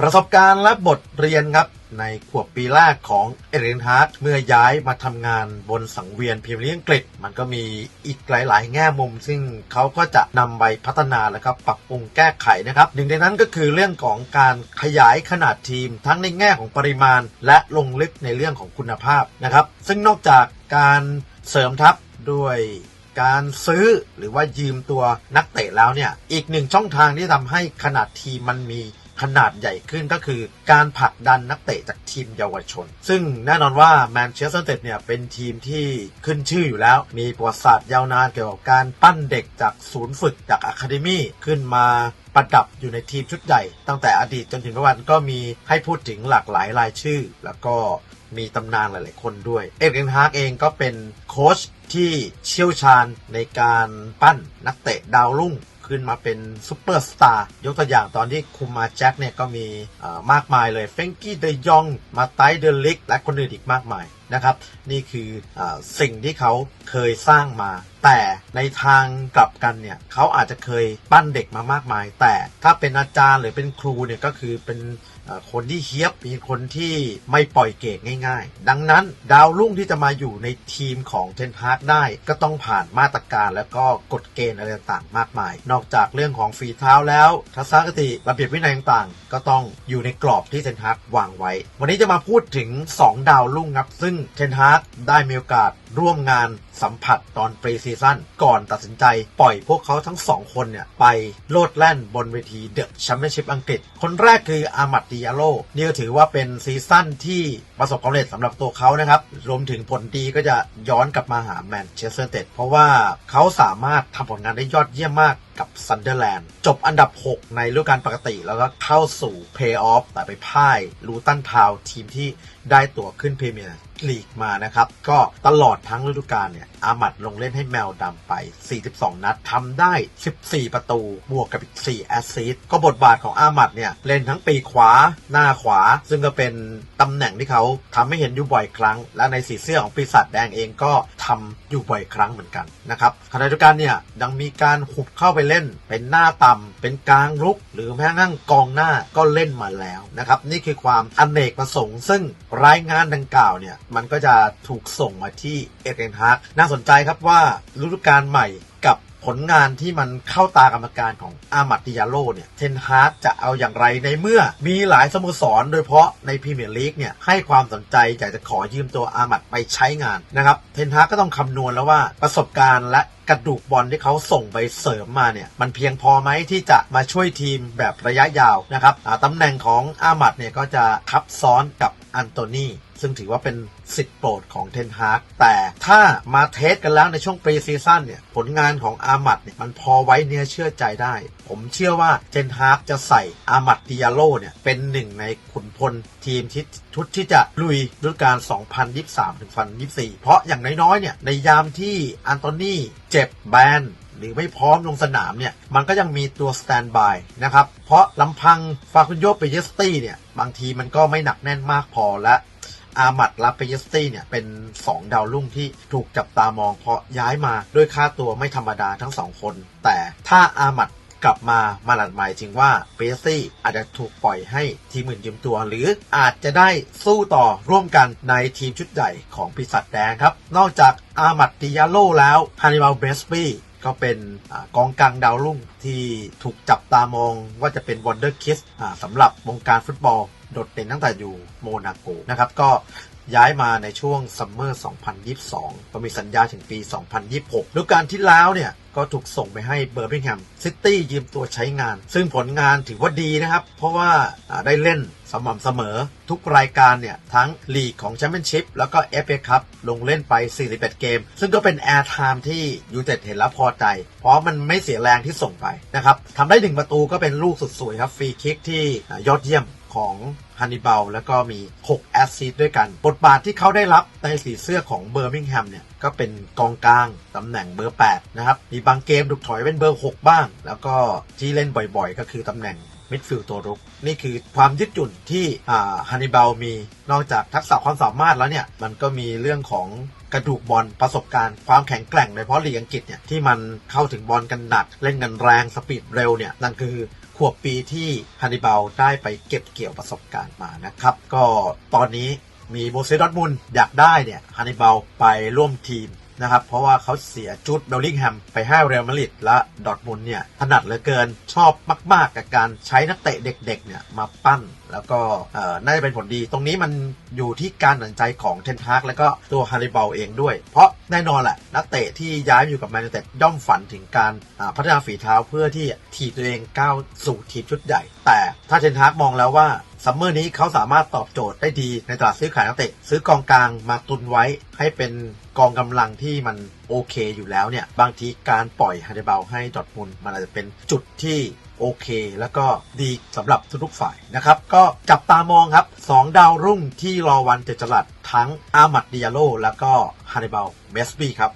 ประสบการณ์และบทเรียนครับ ในขวบปีแรกของเอเรนฮาร์ดเมื่อย้ายมาทำงานบนสังเวียนพรีเมียร์ลีกอังกฤษ มันก็มีอีกหลาย ๆ แง่มุม ซึ่งเขาก็จะนำไปพัฒนาแล้วก็ปรับปรุงแก้ไขนะครับ หนึ่งในนั้นก็คือเรื่องของการขยายขนาดทีม ทั้งในแง่ของปริมาณ และลงลึกในเรื่องของคุณภาพนะครับ ซึ่งนอกจากการเสริมทัพด้วยการซื้อหรือว่ายืมตัวนักเตะแล้วเนี่ย อีกหนึ่งช่องทางที่ทำให้ขนาดทีมมันมี ขนาดใหญ่ขึ้นก็คือการผลักดันนักเตะจากทีมเยาวชน ซึ่งแน่นอนว่าแมนเชสเตอร์เ t เนี่ยเป็นทีมที่ขึ้นชื่ออยู่แล้ว มีประวัติศาสตร์ยาวนานเกี่ยวกับการปั้นเด็กจากศูนย์ฝึกจากอะคาเดมี่ขึ้นมาประดับอยู่ในทีมชุดใหญ่ ตั้งแต่อดีตจนถึงปัจจุบันก็มีให้พูดถึงหลากหลายรายชื่อ แล้วก็มีตำนานหลาย ๆ คนด้วย เอ็กเอนฮาร์กเองก็เป็นโค้ชที่เชี่ยวชาญในการปั้นนักเตะดาวรุ่ง ขึ้นมาเป็นซูเปอร์สตาร์ยกตัวอย่างตอนที่คุมมาแจ็คเนี่ยก็มีมากมายเลยเฟงกี้เดยองมาไตเดลิกและคนอื่นอีกมากมายนะครับ นี่คืออสิ่งที่เขาเคยสร้างมา แต่ในทางกลับกันเนี่ยเขาอาจจะเคยปั้นเด็กมามากมาย แต่ถ้าเป็นอาจารย์หรือเป็นครูเนี่ยก็คือเป็นคนที่เฮียบมีคนที่ไม่ปล่อยเกรดง่ายๆ ดังนั้นดาวรุ่งที่จะมาอยู่ในทีมของเทนฮาร์กได้ ก็ต้องผ่านมาตรการแล้วก็กฎเกณฑ์อะไรต่างๆมากมาย นอกจากเรื่องของฝีเท้าแล้วทัศนคติระเบียบวินัยต่างๆ ก็ต้องอยู่ในกรอบที่เทนฮาร์กวางไว้ วันนี้จะมาพูดถึง 2 ดาวรุ่งครับซึ่งงเทนฮากได้มีโอกาส ร่วมงานสัมผัสตอนปรีซีซั่นก่อนตัดสินใจปล่อยพวกเขาทั้งสองคนเนี่ย ไปโลดแล่นบนเวทีเดอะแชมเปี้ยนชิพอังกฤษ คนแรกคืออามัดดิยาโลนี่ก็ถือว่าเป็นซีซั่นที่ประสบความสำเร็จสำหรับตัวเขานะครับ รวมถึงผลดีก็จะย้อนกลับมาหาแมนเชสเตอร์เต็ดเพราะว่าเขาสามารถทำผลงานได้ยอดเยี่ยมมากกับซันเดอร์แลนด์จบอันดับ 6 ในฤดูกาลปกติ แล้วก็เข้าสู่เพย์ออฟแต่ไปพ่ายลูตันทาวทีมที่ได้ตั๋วขึ้นพรีเมียร์ลีกมานะครับ ก็ตลอดทั้งฤดูกาลเนี่ย อามัดลงเล่นให้แมวดำไป 42 นัดทำได้ 14 ประตู บวกกับอีก 4 แอสซิสต์ ก็บทบาทของอามัดเนี่ย เล่นทั้งปีขวา หน้าขวา ซึ่งก็เป็นตำแหน่งที่เขาทำให้เห็นอยู่บ่อยครั้ง และในสีเสื้อของปีศาจแดงเองก็ททำอยู่บ่อยครั้งเหมือนกันนะครับขณะเดียวกันเนี่ยยังมีการหุบเข้าไปเล่น เป็นหน้าต่ำเป็นกลางรุก หรือแม้กระทั่งกองหน้าก็เล่นมาแล้วนะครับนี่คือความอเนกประสงค์ ซึ่งรายงานดังกล่าวเนี่ยมันก็จะถูกส่งมาที่เอเดนฮาร์กน่าสนใจครับว่าฤดูกาลใหม่กับ ผลงานที่มันเข้าตากรรมการของอามัดดิยาโลเนี่ยเทนฮาร์กจะเอาอย่างไรในเมื่อมีหลายสโมสรโดยเฉพาะในพรีเมียร์ลีกเนี่ยให้ความสนใจอยากจะขอยืมตัวอามัดไปใช้งานนะครับเทนฮาร์กก็ต้องคำนวณแล้วว่าประสบการณ์และกระดูกบอลที่เขาส่งไปเสริมมาเนี่ย มันเพียงพอไหมที่จะมาช่วยทีมแบบระยะยาวนะครับตำแหน่งของอามัดเนี่ยก็จะทับซ้อนกับ อันโตนีซึ่งถือว่าเป็นสิทธิ์โปรดของเทนฮากแต่ถ้ามาเทสกันแล้วในช่วงปรีซีซั่นเนี่ย ผลงานของอามัดเนี่ยมันพอไว้เนื้อเชื่อใจได้ ผมเชื่อว่าเทนฮากจะใส่อามัดดิยาโลเนี่ยเป็นหนึ่งในขุนพลทีมที่ชุดที่จะลุยฤดูกาล 2023-2024 เพราะอย่างน้อยๆเนี่ยในยามที่อันโตนีเจ็บแบน หรือไม่พร้อมลงสนามเนี่ย มันก็ยังมีตัวสแตนบายนะครับ เพราะลำพังฟาคุนโยเปเยสตี้เนี่ย บางทีมันก็ไม่หนักแน่นมากพอและอามัดลาเปเยสตี้เนี่ย เป็น 2 ดาวรุ่งที่ถูกจับตามองเพราะย้ายมาด้วยค่าตัวไม่ธรรมดาทั้งสองคน แต่ถ้าอามัดกลับมามาหลัดหมายถึงว่าเปเยสตี้อาจจะถูกปล่อยให้ทีมอื่นยืมตัว หรืออาจจะได้สู้ต่อร่วมกันในทีมชุดใหญ่ของปีศาจแดงครับ นอกจากอามัดดิยาโลแล้วฮานิบาลเบสปี้ ก็เป็นอกองกลางดาวรุ่งที่ถูกจับตามองว่าจะเป็นวันเดอร์คิสสำหรับวงการฟุตบอล โดดเด่นตั้งแต่อยู่โมนาโกนะครับก็ย้ายมาในช่วงซัมเมอร์ 2022 ก็มีสัญญาถึงปี 2026ฤดูกาลที่แล้วเนี่ย ก็ถูกส่งไปให้เบอร์มิงแฮมซิตี้ยืมตัวใช้งาน ซึ่งผลงานถือว่าดีนะครับ เพราะว่าได้เล่นสม่ำเสมอทุกรายการเนี่ย ทั้งลีกของแชมเปี้ยนชิพแล้วก็ FA คัพลงเล่นไป 41 เกม ซึ่งก็เป็นแอร์ไทม์ที่ยูเต็ดเห็นแล้วพอใจ เพราะมันไม่เสียแรงที่ส่งไปนะครับทำได้หนึ่งประตูก็เป็นลูกสุดสวยครับฟรีคิกที่อยอดเยี่ยม ของฮันนิบาลแล้วก็มี 6 แอสซิสด้วยกัน บทบาทที่เขาได้รับในสีเสื้อของเบอร์มิงแฮมเนี่ย ก็เป็นกองกลางตำแหน่งเบอร์ 8 นะครับ มีบางเกมถูกถอยเป็นเบอร์ 6 บ้าง แล้วก็ที่เล่นบ่อยๆ ก็คือตำแหน่งมิดฟิลด์ตัวรุก นี่คือความยืดหยุ่นที่ฮันนิบาลมีนอกจากทักษะความสามารถแล้วเนี่ย มันก็มีเรื่องของกระดูกบอลประสบการณ์ความแข็งแกร่งโดยเฉพาะลีกอังกฤษเนี่ยที่มันเข้าถึงบอลกันหนัก เล่นกันแรงสปีดเร็วเนี่ยนั่นคือ ขวบปีที่ฮันนิบาลได้ไปเก็บเกี่ยวประสบการณ์มานะครับ ก็ตอนนี้มีโบเซดอตมุนอยากได้เนี่ยฮันนิบาลไปร่วมทีมนะครับ เพราะว่าเขาเสียจุดเบลลิงแฮมไปให้เรอัลมาดริดและดอทมุนเนี่ยถนัดเหลือเกินชอบมาก ๆ กับการใช้นักเตะเด็ก ๆ เนี่ยมาปั้น แล้วก็น่าจะเป็นผลดี ตรงนี้มันอยู่ที่การตัดสินใจของเทนทาร์กแล้วก็ตัวฮาริบลเองด้วย เพราะแน่นอนแหละนักเตะที่ย้ายอยู่กับแมนยูเต็ดย่อมฝันถึงการพัฒนาฝีเท้าเพื่อที่ทีตัวเองก้าวสู่ทีมชุดใหญ่ แต่ถ้าเทนทาร์กมองแล้วว่าซัมเมอร์นี้เขาสามารถตอบโจทย์ได้ดีในตลาดซื้อขายนักเตะ ซื้อกองกลางมาตุนไว้ให้เป็นกองกำลังที่มันโอเคอยู่แล้วเนี่ย บางทีการปล่อยฮาร์เดเบลให้ดอทมุนมันอาจจะเป็นจุดที่ โอเค แล้วก็ดีสำหรับทุกฝ่ายนะครับ ก็จับตามองครับ 2 ดาวรุ่งที่รอวันจะจลัดทั้งอามัดดิยาโล แล้วก็ฮานิบาลเมสบี้ครับ